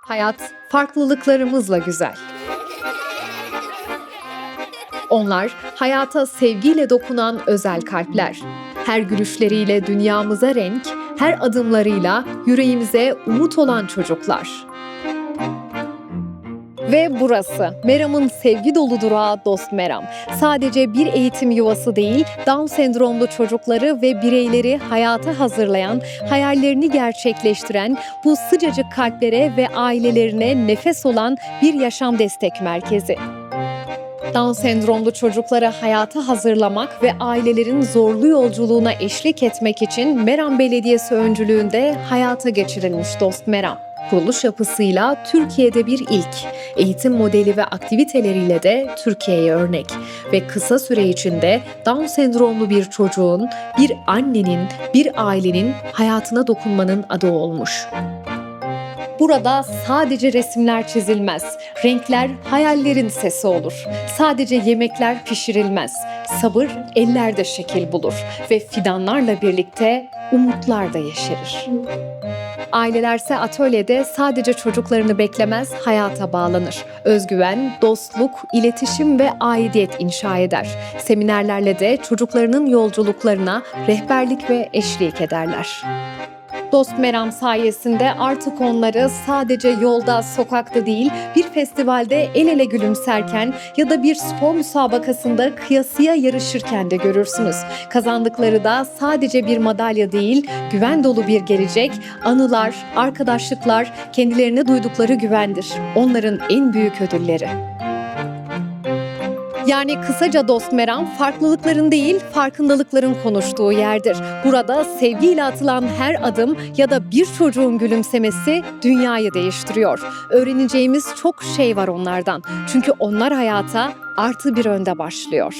Hayat farklılıklarımızla güzel. Onlar hayata sevgiyle dokunan özel kalpler. Her gülüşleriyle dünyamıza renk, her adımlarıyla yüreğimize umut olan çocuklar. Ve burası Meram'ın sevgi dolu durağı Dost Meram. Sadece bir eğitim yuvası değil, Down sendromlu çocukları ve bireyleri hayata hazırlayan, hayallerini gerçekleştiren, bu sıcacık kalplere ve ailelerine nefes olan bir yaşam destek merkezi. Down sendromlu çocukları hayata hazırlamak ve ailelerin zorlu yolculuğuna eşlik etmek için Meram Belediyesi öncülüğünde hayata geçirilmiş Dost Meram. Kuruluş yapısıyla Türkiye'de bir ilk, eğitim modeli ve aktiviteleriyle de Türkiye'ye örnek ve kısa süre içinde Down sendromlu bir çocuğun, bir annenin, bir ailenin hayatına dokunmanın adı olmuş. Burada sadece resimler çizilmez. Renkler hayallerin sesi olur. Sadece yemekler pişirilmez. Sabır ellerde şekil bulur ve fidanlarla birlikte umutlar da yeşerir. Ailelerse atölyede sadece çocuklarını beklemez, hayata bağlanır. Özgüven, dostluk, iletişim ve aidiyet inşa eder. Seminerlerle de çocuklarının yolculuklarına rehberlik ve eşlik ederler. Dost Meram sayesinde artık onları sadece yolda, sokakta değil, bir festivalde el ele gülümserken ya da bir spor müsabakasında kıyasıya yarışırken de görürsünüz. Kazandıkları da sadece bir madalya değil, güven dolu bir gelecek, anılar, arkadaşlıklar, kendilerine duydukları güvendir. Onların en büyük ödülleri. Yani kısaca Dost Meram farklılıkların değil farkındalıkların konuştuğu yerdir. Burada sevgiyle atılan her adım ya da bir çocuğun gülümsemesi dünyayı değiştiriyor. Öğreneceğimiz çok şey var onlardan. Çünkü onlar hayata artı bir önde başlıyor.